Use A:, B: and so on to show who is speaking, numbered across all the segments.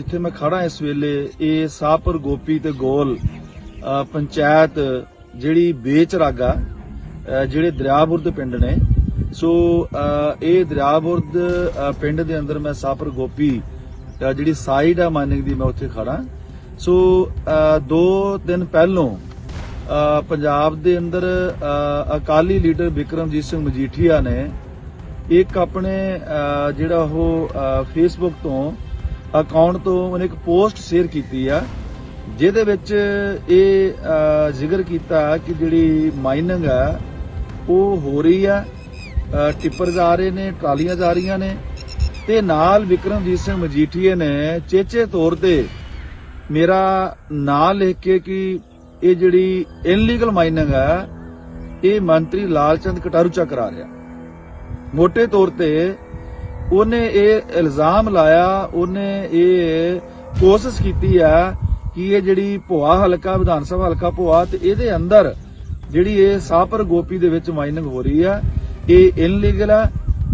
A: ਜਿੱਥੇ ਮੈਂ ਖੜਾ ਇਸ ਵੇਲੇ ਇਹ ਸਾਹਪੁਰ ਗੋਪੀ ਤੇ ਗੋਲ ਪੰਚਾਇਤ ਜਿਹੜੀ ਬੇਚਰਾਗਾ ਅ, ਜਿਹੜੇ ਦਰਿਆਬੁਰਦ ਪਿੰਡ ਨੇ। ਸੋ ਇਹ ਦਰਿਆਬੁਰਦ ਅ, ਪਿੰਡ ਦੇ ਅੰਦਰ ਮੈਂ ਸਾਹਪੁਰ ਗੋਪੀ ਜਿਹੜੀ ਸਾਈਡ ਆ ਮਾਈਨਿੰਗ ਦੀ ਮੈਂ ਉੱਥੇ ਖੜਾ ਸੋ ਦੋ ਦਿਨ ਪਹਿਲੋਂ ਪੰਜਾਬ ਦੇ ਅੰਦਰ ਅਕਾਲੀ ਲੀਡਰ ਵਿਕਰਮਜੀਤ ਸਿੰਘ ਮਜੀਠੀਆ ਨੇ ਇੱਕ ਆਪਣੇ ਜਿਹੜਾ ਉਹ ਫੇਸਬੁੱਕ ਤੋਂ ਅਕਾਊਂਟ ਤੋਂ ਉਹਨੇ ਇੱਕ ਪੋਸਟ ਸ਼ੇਅਰ ਕੀਤੀ ਆ, ਜਿਹਦੇ ਵਿੱਚ ਇਹ ਜ਼ਿਕਰ ਕੀਤਾ ਕਿ ਜਿਹੜੀ ਮਾਈਨਿੰਗ ਆ, ਉਹ ਹੋ ਰਹੀ ਆ ਟਿੱਪਰ ਜਾ ਰਹੇ ਨੇ, ਟਰਾਲੀਆਂ ਜਾ ਰਹੀਆਂ ਨੇ, ਤੇ ਨਾਲ ਵਿਕਰਮਜੀਤ ਸਿੰਘ ਮਜੀਠੀਏ ਨੇ ਚੇਚੇ ਤੌਰ ਤੇ ਮੇਰਾ ਨਾਂ ਲਿਖ ਕੇ ਕਿ ਇਹ ਜਿਹੜੀ ਇਨਲੀਗਲ ਮਾਈਨਿੰਗ ਆ, ਇਹ ਮੰਤਰੀ ਲਾਲਚੰਦ ਕਟਾਰੂ ਚੱਕ ਕਰਾ ਰਿਹਾ। ਮੋٹے ਤੌਰ ਤੇ ਉਹਨੇ ਇਹ ਇਲਜ਼ਾਮ ਲਾਇਆ, ਉਹਨੇ ਇਹ ਕੋਸ਼ਿਸ਼ ਕੀਤੀ ਆ ਕਿ ਇਹ ਜਿਹੜੀ ਭੋਆ ਹਲਕਾ, ਵਿਧਾਨ ਸਭਾ ਹਲਕਾ ਭੋਆ ਤੇ ਇਹਦੇ ਅੰਦਰ ਜਿਹੜੀ ਇਹ ਸਾਪਰ ਗੋਪੀ ਦੇ ਵਿੱਚ ਮਾਈਨਿੰਗ ਹੋ ਰਹੀ ਆ, ਇਹ ਇਨਲੀਗਲ ਆ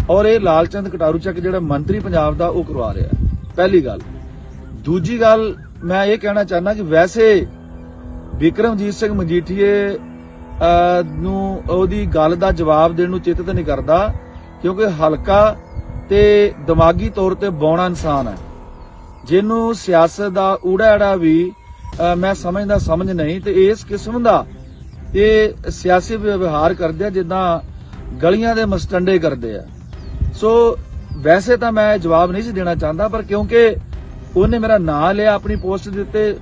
A: ਔਰ ਇਹ ਲਾਲਚੰਦ ਕਟਾਰੂ ਚੱਕ ਜਿਹੜਾ ਮੰਤਰੀ ਪੰਜਾਬ ਦਾ ਉਹ ਕਰਵਾ ਰਿਹਾ। ਪਹਿਲੀ ਗੱਲ। ਦੂਜੀ ਗੱਲ, ਮੈਂ ਇਹ ਕਹਿਣਾ ਚਾਹੁੰਦਾ ਕਿ ਵੈਸੇ ਵਿਕਰਮਜੀਤ ਸਿੰਘ ਮਜੀਠੀਏ ਨੂੰ ਉਹਦੀ ਗੱਲ ਦਾ ਜਵਾਬ ਦੇਣ ਨੂੰ ਚਿੱਤਤ ਨਹੀਂ ਕਰਦਾ, ਕਿਉਂਕਿ ਹਲਕਾ ਤੇ ਦਿਮਾਗੀ ਤੌਰ ਤੇ ਬੌਣਾ ਇਨਸਾਨ ਹੈ। ਜਿਹਨੂੰ ਸਿਆਸਤ ਦਾ ਊੜਾ ਵੀ ਮੈਂ ਸਮਝਦਾ ਸਮਝ ਨਹੀਂ ਤੇ ਇਸ ਕਿਸਮ ਦਾ ਇਹ ਸਿਆਸੀ ਵਿਵਹਾਰ ਕਰਦੇ ਆ ਜਿੱਦਾਂ ਗਲੀਆਂ ਦੇ ਮਸਟੰਡੇ ਕਰਦੇ ਆ। ਸੋ ਵੈਸੇ ਤਾਂ ਮੈਂ ਜਵਾਬ ਨਹੀਂ ਸੀ ਦੇਣਾ ਚਾਹੁੰਦਾ ਪਰ ਕਿਉਂਕਿ ਉਹਨੇ ਮੇਰਾ ਨਾਂ ਲਿਆ ਆਪਣੀ ਪੋਸਟ ਦੇ ਉੱਤੇ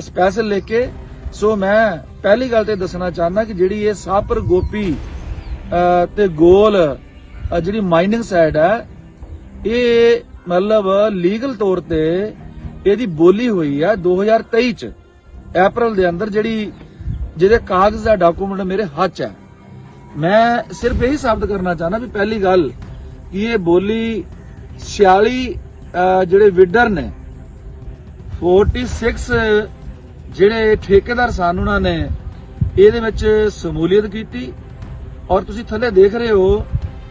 A: ਸਪੈਸ਼ਲ ਲਿਖ ਕੇ। ਸੋ ਮੈਂ ਪਹਿਲੀ ਗੱਲ ਤੇ ਦੱਸਣਾ ਚਾਹੁੰਦਾ ਕਿ ਜਿਹੜੀ ਇਹ ਸਾਪਰ ਗੋਪੀ ਅਹ, ਤੇ ਗੋਲ ਜਿਹੜੀ ਮਾਈਨਿੰਗ ਸਾਈਡ ਹੈ, ਇਹ ਮਤਲਬ ਲੀਗਲ ਤੌਰ ਤੇ ਇਹਦੀ ਬੋਲੀ ਹੋਈ ਆ 2023 ਚ। ਅਪ੍ਰੈਲ ਦੇ ਅੰਦਰ ਜਿਹੜੀ ਜਿਹਦੇ ਕਾਗਜ਼ ਦਾ ਡਾਕੂਮੈਂਟ ਮੇਰੇ ਹੱਥ 'ਚ ਹੈ। ਮੈਂ ਸਿਰਫ ਇਹੀ ਸਾਬਤ ਕਰਨਾ ਚਾਹਨਾ ਵੀ ਪਹਿਲੀ ਗੱਲ ਕਿ ਇਹ ਬੋਲੀ 46 ਜਿਹੜੇ ਵਿਡਰ ਨੇ 46 ਜਿਹੜੇ ਠੇਕੇਦਾਰ ਸਨ ਉਹਨਾਂ ਨੇ ਇਹਦੇ ਵਿੱਚ ਸਮੂਲੀਅਤ ਕੀਤੀ। ਔਰ ਤੁਸੀਂ ਥੱਲੇ ਦੇਖ ਰਹੇ ਹੋ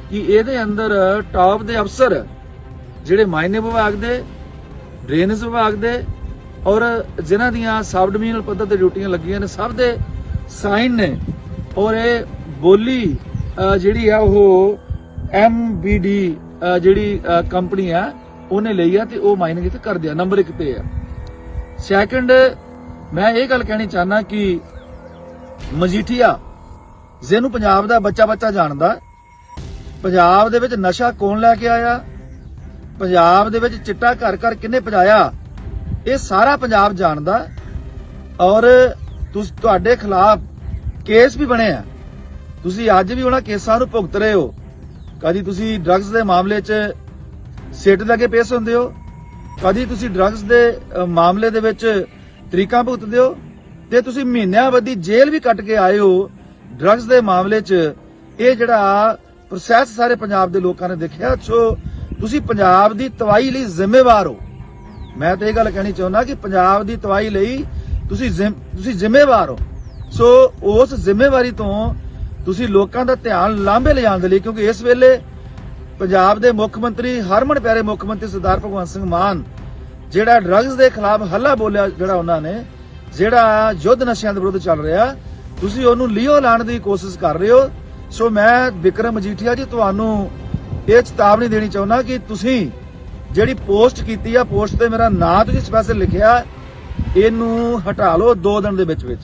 A: ਕਿ ਇਹਦੇ ਅੰਦਰ ਟਾਪ ਦੇ ਅਫਸਰ ਜਿਹੜੇ ਮਾਇਨੇ ਵਿਭਾਗ ਦੇ ਡਰੇਨੇਜ ਵਿਭਾਗ ਦੇ ਔਰ ਜਿਨ੍ਹਾਂ ਦੀਆਂ ਸਬ ਡਿਵੀਜ਼ਨਲ ਪੱਧਰ ਤੇ ਡਿਊਟੀਆਂ ਲੱਗੀਆਂ ਨੇ, ਸਭ ਦੇ ਸਾਈਨ ਨੇ। ਔਰ ਇਹ ਬੋਲੀ ਜਿਹੜੀ ਆ ਉਹ ਐਮਬੀਡੀ ਜਿਹੜੀ ਕੰਪਨੀ ਆ, ਉਹਨੇ ਲਈ ਆ ਤੇ ਉਹ ਮਾਈਨਿੰਗ ਇੱਥੇ ਕਰ ਦਿਆ ਨੰਬਰ 1 ਤੇ ਆ। ਸੈਕੰਡ ਮੈਂ ਇਹ ਗੱਲ ਕਹਿਣੀ ਚਾਹਨਾ ਕਿ ਮਜੀਠੀਆ, ਜਿਹਨੂੰ ਪੰਜਾਬ ਦਾ ਬੱਚਾ ਬੱਚਾ ਜਾਣਦਾ ਪੰਜਾਬ ਦੇ ਵਿੱਚ ਨਸ਼ਾ ਕੌਣ ਲੈ ਕੇ ਆਇਆ? ਪੰਜਾਬ ਦੇ ਵਿੱਚ ਚਿੱਟਾ ਘਰ ਘਰ ਕਿੰਨੇ ਪਜਾਇਆ? ਇਹ ਸਾਰਾ ਪੰਜਾਬ ਜਾਣਦਾ। ਔਰ ਤੁਸ, ਤੁਹਾਡੇ ਖਿਲਾਫ ਕੇਸ ਵੀ ਬਣੇ ਆ। ਤੁਸੀਂ ਅੱਜ ਵੀ ਉਹਨਾਂ ਕੇਸਾਂ ਨੂੰ ਭੁਗਤ ਰਹੇ ਹੋ। ਕਦੀ ਤੁਸੀਂ ਡਰੱਗਸ ਦੇ ਮਾਮਲੇ 'ਚ ਸਿੱਟ ਲੱਗੇ ਪੇਸ਼ ਹੁੰਦੇ ਹੋ? ਕਦੀ ਤੁਸੀਂ ਡਰੱਗਸ ਦੇ ਮਾਮਲੇ ਦੇ ਵਿੱਚ ਤਰੀਕਾਂ ਭੁਗਤਦੇ ਹੋ? ਤੇ ਤੁਸੀਂ ਮਹੀਨਿਆਂ ਬੱਧੀ ਜੇਲ੍ਹ ਵੀ ਕੱਟ ਕੇ ਆਏ ਹੋ। ਡਰੱਗਸ ਦੇ ਮਾਮਲੇ 'ਚ ਇਹ ਜਿਹੜਾ ਪ੍ਰੋਸੈਸ ਸਾਰੇ ਪੰਜਾਬ ਦੇ ਲੋਕਾਂ ਨੇ ਦੇਖਿਆ। ਸੋ ਤੁਸੀਂ ਪੰਜਾਬ ਦੀ ਤਬਾਹੀ ਲਈ ਜ਼ਿੰਮੇਵਾਰ ਹੋ। ਮੈਂ ਤਾਂ ਇਹ ਗੱਲ ਕਹਿਣੀ ਚਾਹੁੰਦਾ ਕਿ ਪੰਜਾਬ ਦੀ ਤਵਾਈ ਲਈ ਤੁਸੀਂ ਤੁਸੀਂ ਜ਼ਿੰਮੇਵਾਰ ਹੋ। ਸੋ ਉਸ ਜ਼ਿੰਮੇਵਾਰੀ ਤੋਂ ਤੁਸੀਂ ਲੋਕਾਂ ਦਾ ਧਿਆਨ ਲਾਂਭੇ ਲਿਜਾਣ ਦੇ ਲਈ, ਕਿਉਂਕਿ ਇਸ ਵੇਲੇ ਪੰਜਾਬ ਦੇ ਮੁੱਖ ਮੰਤਰੀ, ਹਰਮਨ ਪਿਆਰੇ ਮੁੱਖ ਮੰਤਰੀ ਸਰਦਾਰ ਭਗਵੰਤ ਸਿੰਘ ਮਾਨ, ਜਿਹੜਾ ਡਰੱਗਸ ਦੇ ਖਿਲਾਫ ਹੱਲਾ ਬੋਲਿਆ, ਜਿਹੜਾ ਉਹਨਾਂ ਨੇ, ਜਿਹੜਾ ਯੁੱਧ ਨਸ਼ਿਆਂ ਦੇ ਵਿਰੁੱਧ ਚੱਲ ਰਿਹਾ, ਤੁਸੀਂ ਉਹਨੂੰ ਲਿਓ ਲਾਣ ਦੀ ਕੋਸ਼ਿਸ਼ ਕਰ ਰਹੇ ਹੋ। ਸੋ ਮੈਂ ਵਿਕਰਮ ਮਜੀਠੀਆ ਜੀ, ਤੁਹਾਨੂੰ ਇਹ ਚੇਤਾਵਨੀ ਦੇਣੀ ਚਾਹੁੰਦਾ ਕਿ ਤੁਸੀਂ ਜਿਹੜੀ ਪੋਸਟ ਕੀਤੀ ਆ, ਪੋਸਟ ਤੇ ਮੇਰਾ ਨਾਂ ਤੁਸੀਂ ਸਪੈਸ਼ਲ ਲਿਖਿਆ, ਇਹਨੂੰ ਹਟਾ ਲਓ 2 ਦਿਨ ਦੇ ਵਿੱਚ ਵਿੱਚ।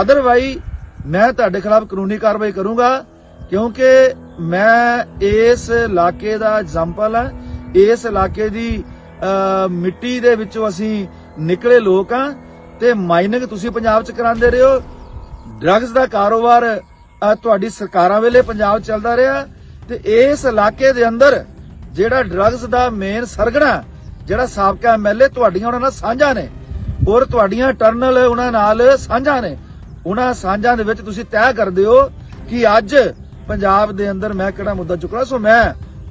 A: ਅਦਰਵਾਈ ਮੈਂ ਤੁਹਾਡੇ ਖਿਲਾਫ ਕਾਨੂੰਨੀ ਕਾਰਵਾਈ ਕਰੂੰਗਾ, ਕਿਉਂਕਿ ਮੈਂ ਇਸ ਇਲਾਕੇ ਦਾ ਐਗਜ਼ਾਮਪਲ ਆ, ਇਸ ਇਲਾਕੇ ਦੀ ਮਿੱਟੀ ਦੇ ਵਿੱਚੋਂ ਅਸੀਂ ਨਿਕਲੇ ਲੋਕ ਆ, ਤੇ ਮਾਈਨਿੰਗ ਤੁਸੀਂ ਪੰਜਾਬ 'ਚ ਕਰਾਉਂਦੇ ਰਹੇ ਹੋ। ਡਰੱਗਸ ਦਾ ਕਾਰੋਬਾਰ ਤੁਹਾਡੀ ਸਰਕਾਰਾਂ ਵੇਲੇ ਪੰਜਾਬ 'ਚ ਚੱਲਦਾ ਰਿਹਾ ਤੇ ਇਸ ਇਲਾਕੇ ਦੇ ਅੰਦਰ ਜਿਹੜਾ ਡਰੱਗਸ ਦਾ ਮੇਨ ਸਰਗਣਾ, ਜਿਹੜਾ ਸਾਬਕਾ ਐਮਐਲਏ ਤੁਹਾਡੀਆਂ ਉਹਨਾਂ ਨਾਲ ਸਾਂਝਾ ਨੇ। ਔਰ ਤੁਹਾਡੀਆਂ ਟਰਨਲ ਉਹਨਾਂ ਨਾਲ ਸਾਂਝਾ ਨੇ। ਉਹਨਾਂ ਸਾਂਝਾਂ ਦੇ ਵਿੱਚ ਤੁਸੀਂ ਤੈਅ ਕਰਦੇ ਹੋ ਕਿ ਅੱਜ ਪੰਜਾਬ ਦੇ ਅੰਦਰ ਮੈਂ ਕਿਹੜਾ ਮੁੱਦਾ ਚੁੱਕਣਾ। ਸੋ ਮੈਂ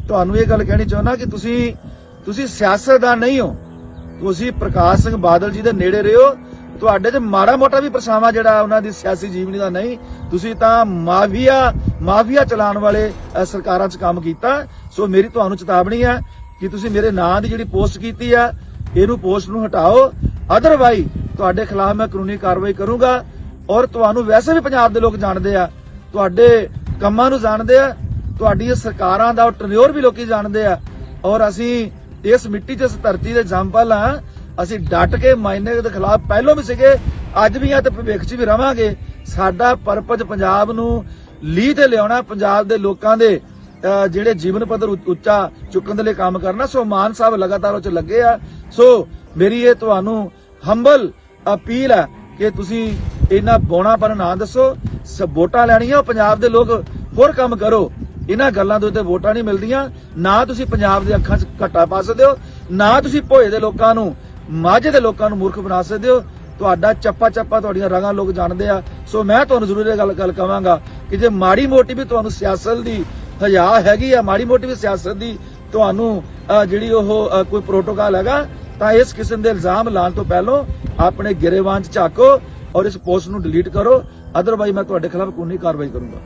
A: ਤੁਹਾਨੂੰ ਇਹ ਗੱਲ ਕਹਿਣੀ ਚਾਹੁੰਦਾ ਕਿ ਤੁਸੀਂ ਤੁਸੀਂ ਸਿਆਸਤਦਾਨ ਨਹੀਂ ਹੋ। ਤੁਸੀਂ ਪ੍ਰਕਾਸ਼ ਸਿੰਘ ਬਾਦਲ ਜੀ ਦੇ ਨੇੜੇ ਰਹੋ ਤੁਹਾਡੇ 'ਚ ਮਾੜਾ ਮੋਟਾ ਵੀ ਪਰਛਾਵਾਂ ਜਿਹੜਾ ਉਹਨਾਂ ਦੀ ਸਿਆਸੀ ਜੀਵਨੀ ਦਾ ਨਹੀਂ। ਤੁਸੀਂ ਤਾਂ ਮਾਫੀਆ ਮਾਫੀਆ ਚਲਾਉਣ ਵਾਲੇ ਸਰਕਾਰਾਂ 'ਚ ਕੰਮ ਕੀਤਾ। ਸੋ ਮੇਰੀ ਤੁਹਾਨੂੰ ਚੇਤਾਵਨੀ ਹੈ ਕਿ ਤੁਸੀਂ ਮੇਰੇ ਨਾਂ ਦੀ ਜਿਹੜੀ ਪੋਸਟ ਕੀਤੀ ਆ, ਇਹਨੂੰ ਪੋਸਟ ਨੂੰ ਹਟਾਓ। ਅਦਰਵਾਈਜ਼ ਤੁਹਾਡੇ ਖਿਲਾਫ ਮੈਂ ਕਾਨੂੰਨੀ ਕਾਰਵਾਈ ਕਰੂੰਗਾ। ਔਰ ਤੁਹਾਨੂੰ ਵੈਸੇ ਵੀ ਪੰਜਾਬ ਦੇ ਲੋਕ ਜਾਣਦੇ ਆ। ਤੁਹਾਡੇ ਕੰਮਾਂ ਨੂੰ ਜਾਣਦੇ ਆ। ਤੁਹਾਡੀਆਂ ਸਰਕਾਰਾਂ ਦਾ ਟਰਨਿਓਰ ਵੀ ਲੋਕੀ ਜਾਣਦੇ ਆ। ਔਰ ਅਸੀਂ ਇਸ ਮਿੱਟੀ 'ਚ ਇਸ ਧਰਤੀ ਦੇ ਜੰਪਲ ਆ ਅਸੀਂ ਡਟ ਕੇ ਮਾਇਨੇ ਦੇ ਖਿਲਾਫ ਪਹਿਲਾਂ ਵੀ ਸੀਗੇ, ਅੱਜ ਵੀ ਆ ਤੇ ਭਵਿੱਖ 'ਚ ਵੀ ਰਵਾਂਗੇ। ਸਾਡਾ ਪਰਪਸ ਪੰਜਾਬ ਨੂੰ ਲੀਹ ਤੇ ਲਿਆਉਣਾ, ਪੰਜਾਬ ਦੇ ਲੋਕਾਂ ਦੇ ਜਿਹੜੇ ਜੀਵਨ ਪੱਧਰ ਉੱਚਾ ਚੁੱਕਣ ਦੇ ਲਈ ਕੰਮ ਕਰਨਾ। ਸੋ ਮਾਨ ਸਾਹਿਬ ਲਗਾਤਾਰ ਉਹ ਚ ਲੱਗੇ ਆ। ਸੋ ਮੇਰੀ ਇਹ ਤੁਹਾਨੂੰ ਹੰਬਲ ਅਪੀਲ ਹੈ ਕਿ ਤੁਸੀਂ ਇਹਨਾਂ ਬੋਣਾਪਨ ਨਾ ਦੱਸੋ। ਵੋਟਾਂ ਲੈਣੀਆਂ, ਪੰਜਾਬ ਦੇ ਲੋਕ ਹੋਰ ਕੰਮ ਕਰੋ। ਇਹਨਾਂ ਗੱਲਾਂ ਦੇ ਉੱਤੇ ਵੋਟਾਂ ਨਹੀਂ ਮਿਲਦੀਆਂ। ਨਾ ਤੁਸੀਂ ਪੰਜਾਬ ਦੇ ਅੱਖਾਂ 'ਚ ਘੱਟਾ ਪਾ ਸਕਦੇ ਹੋ। ਨਾ ਤੁਸੀਂ ਭੋਏ ਦੇ ਲੋਕਾਂ ਨੂੰ ਮਾਝੇ ਦੇ ਲੋਕਾਂ ਨੂੰ ਮੂਰਖ ਬਣਾ ਸਕਦੇ ਹੋ? ਤੁਹਾਡਾ ਚੱਪਾ ਚੱਪਾ ਤੁਹਾਡੀਆਂ ਰਗਾਂ ਲੋਕ ਜਾਣਦੇ ਆ। ਸੋ ਮੈਂ ਤੁਹਾਨੂੰ ਜ਼ਰੂਰ ਇਹ ਗੱਲ ਗੱਲ ਕਵਾਂਗਾ ਕਿ ਜੇ ਮਾੜੀ ਮੋਟੀ ਵੀ ਤੁਹਾਨੂੰ ਸਿਆਸਤ ਦੀ ਹਯਾ ਹੈਗੀ ਆ, ਮਾੜੀ ਮੋਟੀ ਵੀ ਸਿਆਸਤ ਦੀ ਤੁਹਾਨੂੰ ਜਿਹੜੀ ਉਹ ਕੋਈ ਪ੍ਰੋਟੋਕਾਲ ਹੈਗਾ, ਤਾਂ ਇਸ ਕਿਸਮ ਦੇ ਇਲਜ਼ਾਮ ਲਾਉਣ ਤੋਂ ਪਹਿਲਾਂ ਆਪਣੇ ਗਿਰੇਵਾਨ ਚ ਝਾਕੋ ਔਰ ਇਸ ਪੋਸਟ ਨੂੰ ਡਿਲੀਟ ਕਰੋ। ਅਦਰਵਾਈਜ਼ ਮੈਂ ਤੁਹਾਡੇ ਖਿਲਾਫ ਕਾਨੂੰਨੀ ਕਾਰਵਾਈ ਕਰੂੰਗਾ।